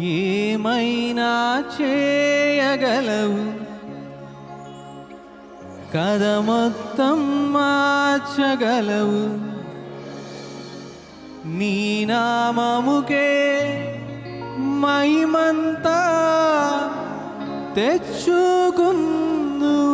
ఏమైనా చేయగలవు? కథ మొత్తం మార్చగలవు. నీ నామముకే మహిమంతా తెచ్చుకుందు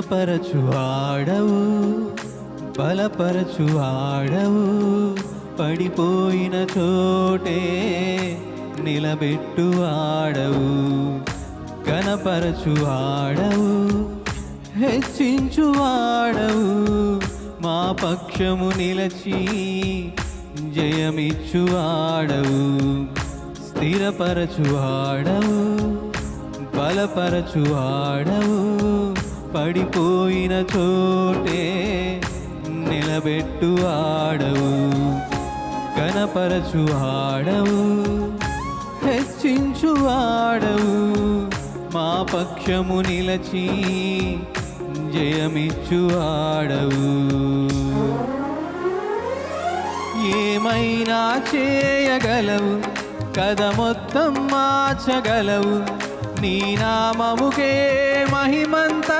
స్థిరపరచు ఆడవు. బలపరచు ఆడవు. పడిపోయిన చోటే నిలబెట్టు ఆడవు. కనపరచు ఆడవు. హెచ్చించు ఆడవు. మా పక్షము నిలచి జయమిచ్చు ఆడవు. స్థిరపరచు ఆడవు. బలపరచు ఆడవు. పడిపోయిన చోటే నిలబెట్టు ఆడవు కనపరచు ఆడవు హెచ్చించు ఆడవు. మా పక్షము నిలచి జయమిచ్చు ఆడవు. ఏమైనా చేయగలవు కథ మొత్తం మార్చగలవు. నీ నామముకే మహిమంతా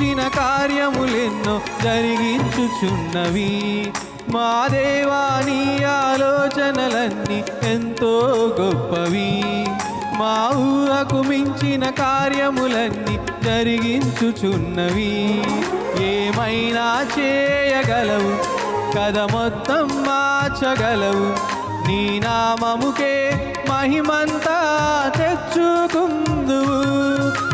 మించిన కార్యములెన్నో జరిగించుచున్నవి. మా దేవాని ఆలోచనలన్నీ ఎంతో గొప్పవి. మా ఊహకు మించిన కార్యములన్నీ జరిగించుచున్నవి. ఏమైనా చేయగలవు? కథ మొత్తం మార్చగలవు. నీ నామముకే మహిమంతా తెచ్చుకుందువు.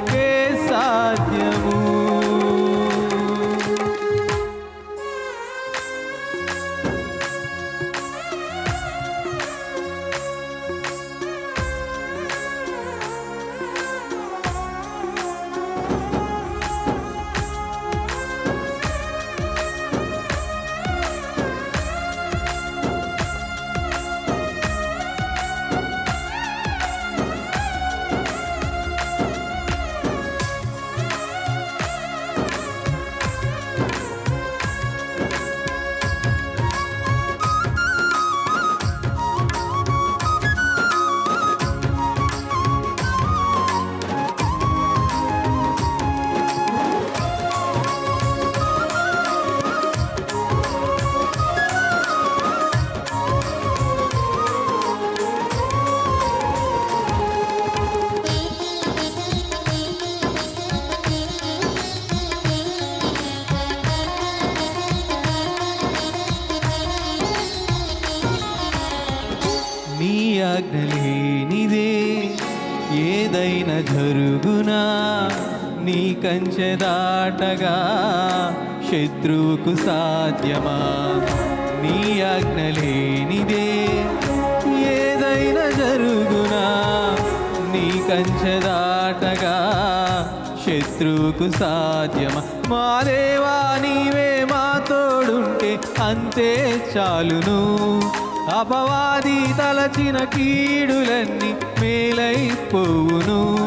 baby. నీ కంచె దాటగా శత్రువుకు సాధ్యమా? నీ ఆజ్ఞ లేనిదే ఏదైనా జరుగునా? నీ కంచె దాటగా శత్రువుకు సాధ్యమా? మా దేవా నీవే మా తోడుంటే అంతే చాలును. అపవాది తలచిన కీడులన్నీ మేలైపోవును.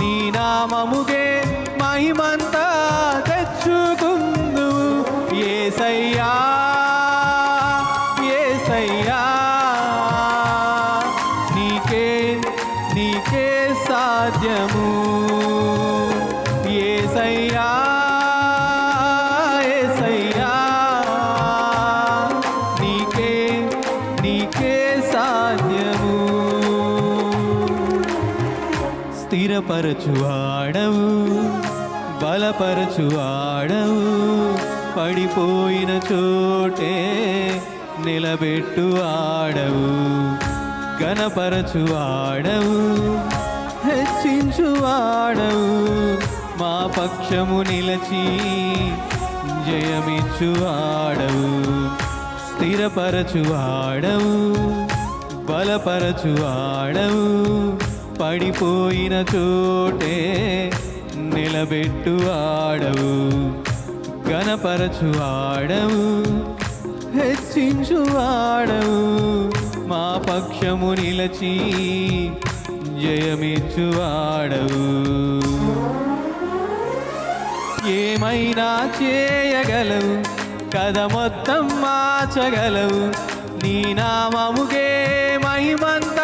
నీ నామముగే మహిమంతా. స్థిరపరచు బలపరచువాడవు పడిపోయిన చోటే నిలబెట్టు ఆడవు గణపరచువాడవు హెచ్చించువాడవు మా పక్షము నిలచి జయమిచ్చువాడవు స్థిరపరచువాడవు బలపరచువాడవు ఆడవు. పడిపోయిన చోటే నిలబెట్టు ఆడవు గణపరచు ఆడవు హెచ్చించు ఆడవు. మా పక్షము నిలచి జయమిచ్చు ఆడవు. ఏమైనా చేయగలవు కథ మొత్తం మార్చగలవు. నీ నామముగే మహిమంత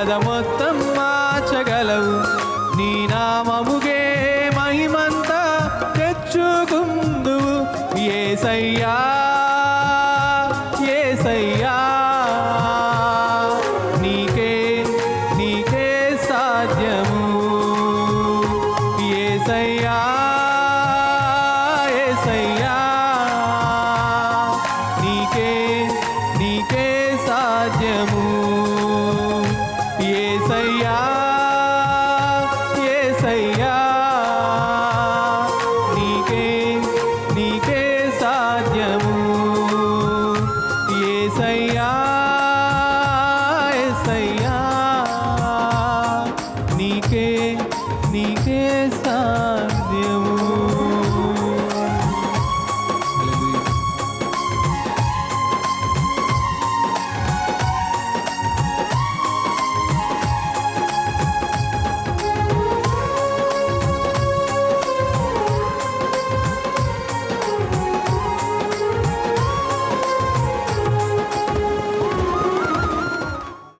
కథ మొత్తం